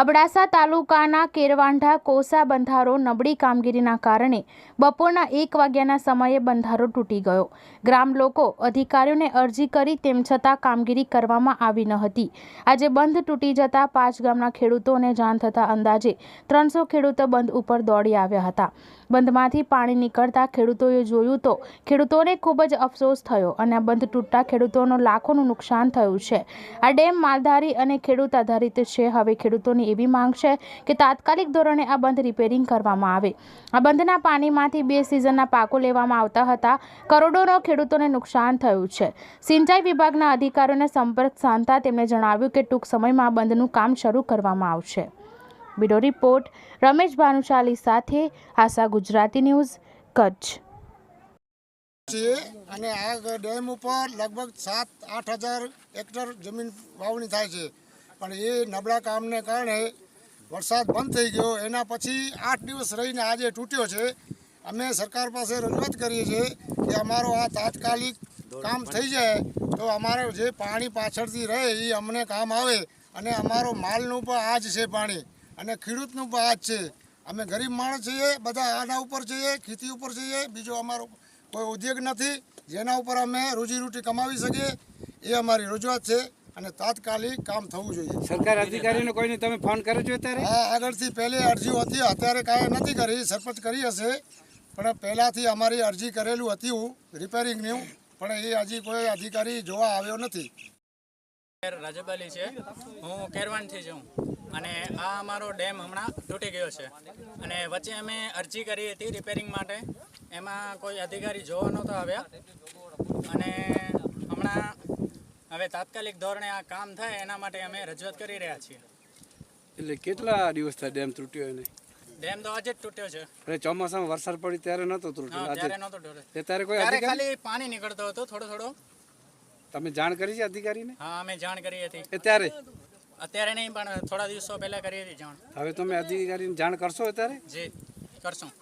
અબડાસા તાલુકાના કેરવાંઢા કોસા બંધારો નબળી કામગીરીના કારણે બપોરના એક વાગ્યાના સમયે બંધારો તૂટી ગયો. ગ્રામ લોકો અધિકારીઓને અરજી કરી તેમ છતાં કામગીરી કરવામાં આવી ન હતી. આજે બંધ તૂટી જતા પાંચ ગામના ખેડૂતોને જાણ થતાં અંદાજે ત્રણસો ખેડૂતો બંધ ઉપર દોડી આવ્યા હતા. બંધમાંથી પાણી નીકળતા ખેડૂતોએ જોયું તો ખેડૂતોને ખૂબ જ અફસોસ થયો અને બંધ તૂટતા ખેડૂતોનો લાખોનું નુકસાન થયું છે. આ ડેમ માલધારી અને ખેડૂત આધારિત છે. હવે ખેડૂતોની એવી માંગ છે કે તાત્કાલિક ધોરણે આ બંધ રિપેરિંગ કરવામાં આવે. આ બંધના પાણીમાંથી બે સિઝનના પાકો લેવામાં આવતા હતા. કરોડોનો ખેડૂતોને નુકસાન થયું છે. સિંચાઈ વિભાગના અધિકારીઓને સંપર્ક સાધતા તેમણે જણાવ્યું કે ટૂંક સમયમાં બંધનું કામ શરૂ કરવામાં આવશે. બ્યુરો રિપોર્ટ, રમેશ ભાનુશાલી સાથે આશા ગુજરાતી ન્યૂઝ, કચ્છ. અને આ ડેમ ઉપર લગભગ સાત, આઠ હજાર હેક્ટર જમીન વાવણી થાય છે. પણ એ નબળા કામને કારણે વરસાદ બંધ થઈ ગયો. એના પછી આઠ દિવસ રહીને આજે તૂટ્યો છે. અમે સરકાર પાસે રજૂઆત કરીએ છીએ કે અમારો આ તાત્કાલિક કામ થઈ જાય તો અમારે જે પાણી પાછળથી રહે એ અમને કામ આવે અને અમારો માલનું પણ આ જ છે પાણી અને ખેડૂતનું પણ આ જ છે. અમે ગરીબ માણસ છીએ, બધા આના ઉપર છીએ, ખેતી ઉપર છીએ, બીજો અમારો કોઈ ઉદ્યોગ નથી. જેના ઉપર અમે રોજીરોટી કમાવી શકીએ. એ અમારી રજૂઆત છે. અને તાત્કાલિક કામ થવું જોઈએ. સરકાર અધિકારીને કોઈને તમે ફોન કર્યો છો અત્યારે? આ આગળથી પહેલી અરજીઓ હતી. અત્યારે કાંઈ નથી કરી સરપંચ કરી હશે. પણ પહેલાંથી અમારી અરજી કરેલું હતું રિપેરિંગનું પણ એ હજી કોઈ અધિકારી જોવા આવ્યો નથી. રાજબાલી છે. હું કેરવાનથી છું અને આ અમારો ડેમ હમણાં તૂટી ગયો છે. અને વચ્ચે અમે અરજી કરી હતી રિપેરિંગ માટે. એમાં કોઈ અધિકારી જોવા નહોતો આવ્યા. અને હવે તાત્કાલિક ધોરણે આ કામ થાય એના માટે અમે રજૂઆત કરી રહ્યા છીએ. એટલે કેટલા દિવસ થયા ડેમ તૂટ્યો એને? ડેમ તો આજે જ તૂટ્યો છે. અરે ચોમાસામાં વરસાદ પડી ત્યારે નતો તૂટ્યો આજે ત્યારે નતો તૂટ્યો. ત્યારે કોઈ ત્યારે ખાલી પાણી નીકળતો હતો થોડો થોડો. તમે જાણ કરી છે અધિકારીને? હા અમે જાણ કરી હતી. એ ત્યારે? અત્યારે નહીં પણ થોડા દિવસો પહેલા કરી હતી જાણ. હવે તમે અધિકારીને જાણ કરશો અત્યારે? જી કરશું.